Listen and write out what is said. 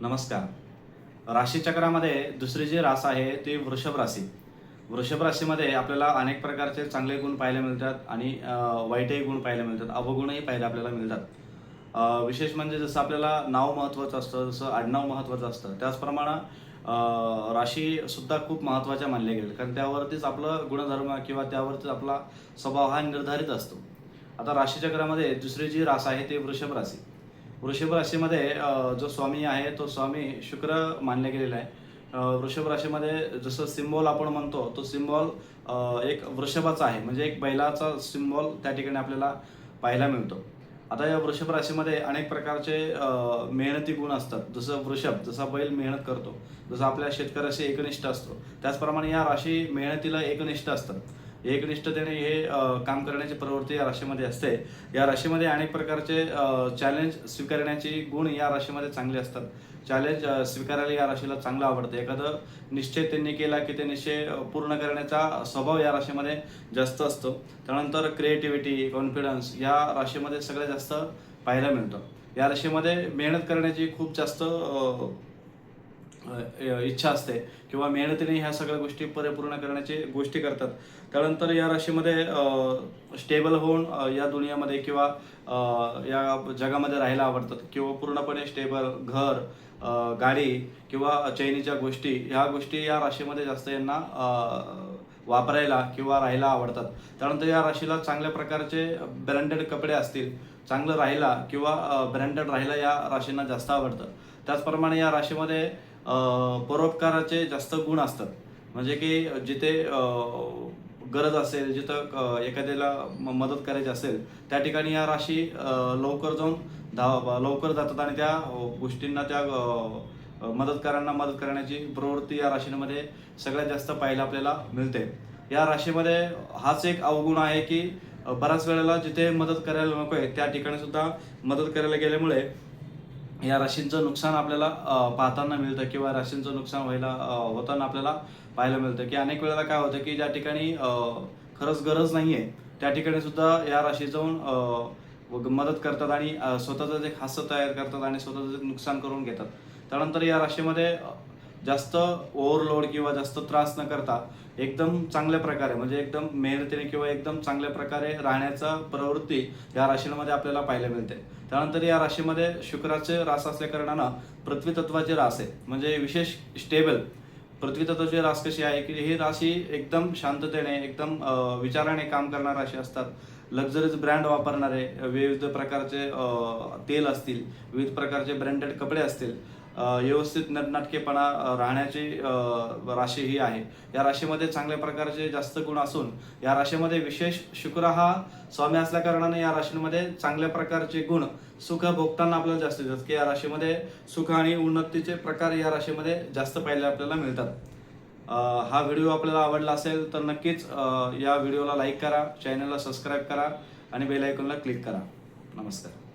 नमस्कार. राशीचक्रामध्ये दुसरी जी रास आहे ती वृषभ राशी. वृषभ राशीमध्ये आपल्याला अनेक प्रकारचे चांगले गुण पाहायला मिळतात आणि वाईटही गुण पाहायला मिळतात अवगुणही पाहायला आपल्याला मिळतात. विशेष म्हणजे जसं आपल्याला नाव महत्त्वाचं असतं जसं आडनाव महत्त्वाचं असतं त्याचप्रमाणे राशीसुद्धा खूप महत्त्वाच्या मानल्या गेल्या कारण त्यावरतीच आपलं गुणधर्म किंवा त्यावरतीच आपला स्वभाव हा निर्धारित असतो. आता राशीचक्रामध्ये दुसरी जी रास आहे ती वृषभ राशी. वृषभ राशीमध्ये जो स्वामी आहे तो स्वामी शुक्र मानला गेलेला आहे. वृषभ राशीमध्ये जसं सिम्बॉल आपण म्हणतो तो सिम्बॉल एक वृषभाचा आहे. म्हणजे एक बैलाचा सिम्बॉल त्या ठिकाणी आपल्याला पाहायला मिळतो. आता या वृषभ राशीमध्ये अनेक प्रकारचे मेहनती गुण असतात. जसं वृषभ जसा बैल मेहनत करतो. जसं आपल्या शेतकऱ्याशी एकनिष्ठ असतो. त्याचप्रमाणे या राशी मेहनतीला एकनिष्ठ असतात. एकनिष्ठतेने हे काम करण्याची प्रवृत्ती या राशीमध्ये असते. या राशीमध्ये अनेक प्रकारचे चॅलेंज स्वीकारण्याची गुण या राशीमध्ये चांगले असतात. चॅलेंज स्वीकारायला या राशीला चांगलं आवडतं. एखादं निश्चय त्यांनी केला की ते निश्चय पूर्ण करण्याचा स्वभाव या राशीमध्ये जास्त असतो. त्यानंतर क्रिएटिव्हिटी कॉन्फिडन्स या राशीमध्ये सगळ्यात जास्त पाहायला मिळतं. या राशीमध्ये मेहनत करण्याची खूप जास्त इच्छा असते किंवा मेहनतीने ह्या सगळ्या गोष्टी परिपूर्ण करण्याची गोष्टी करतात. त्यानंतर या राशीमध्ये स्टेबल होऊन या दुनियामध्ये किंवा या जगामध्ये राहायला आवडतात किंवा पूर्णपणे स्टेबल घर गाडी किंवा चैनीच्या गोष्टी ह्या गोष्टी या राशीमध्ये जास्त यांना वापरायला किंवा राहायला आवडतात. त्यानंतर या राशीला चांगल्या प्रकारचे ब्रँडेड कपडे असतील चांगलं राहायला किंवा ब्रँडेड राहायला या राशींना जास्त आवडतं. त्याचप्रमाणे या राशीमध्ये परोपकाराचे जास्त गुण असतात. म्हणजे की जिथे गरज असेल जिथं एखाद्याला म- मदत करायची असेल त्या ठिकाणी या राशी लवकर जाऊन धाव लवकर जातात आणि त्या गोष्टींना त्या मदतकारांना मदत करण्याची प्रवृत्ती या राशींमध्ये सगळ्यात जास्त पाहायला आपल्याला मिळते. या राशीमध्ये हाच एक अवगुण आहे की बऱ्याच वेळेला जिथे मदत करायला नको आहे त्या ठिकाणी सुद्धा मदत करायला गेल्यामुळे या राशींचं नुकसान आपल्याला पाहताना मिळतं किंवा राशींचं नुकसान व्हायला होताना आपल्याला पाहायला मिळतं. की अनेक वेळेला काय होतं की ज्या ठिकाणी खरंच गरज नाही आहे त्या ठिकाणी सुद्धा या राशी जाऊन मदत करतात आणि स्वतःचं एक हास्य तयार करतात आणि स्वतःचं नुकसान करून घेतात. त्यानंतर या राशीमध्ये जास्त ओव्हरलोड किंवा जास्त त्रास न करता एकदम चांगल्या प्रकारे म्हणजे एकदम मेहनतीने किंवा एकदम चांगल्या प्रकारे राहण्याचा प्रवृत्ती या राशीमध्ये आपल्याला पाहायला मिळते. त्यानंतर या राशीमध्ये शुक्राचे रास असल्या कारणानं पृथ्वी तत्वाचे रास आहे. म्हणजे विशेष स्टेबल पृथ्वी तत्वाची रास कशी आहे की ही राशी एकदम शांततेने एकदम विचाराने काम करणारे राशी असतात. लक्झरीज ब्रँड वापरणारे विविध प्रकारचे तेल असतील विविध प्रकारचे ब्रँडेड कपडे असतील. व्यवस्थित नटनाटकेपणा राहण्याची राशी ही आहे. या राशीमध्ये चांगल्या प्रकारचे जास्त गुण असून या राशीमध्ये विशेष शुक्र हा स्वामी असल्या कारणाने या राशीमध्ये चांगल्या प्रकारचे गुण सुख भोगताना आपल्याला जास्त दिसतात. की या राशीमध्ये सुख आणि उन्नतीचे प्रकार या राशीमध्ये जास्त पाहिले आपल्याला मिळतात. हा व्हिडिओ आपल्याला आवडला असेल तर नक्कीच या व्हिडिओला लाईक करा चॅनलला सबस्क्राईब करा आणि बेल आयकॉनला क्लिक करा. नमस्कार.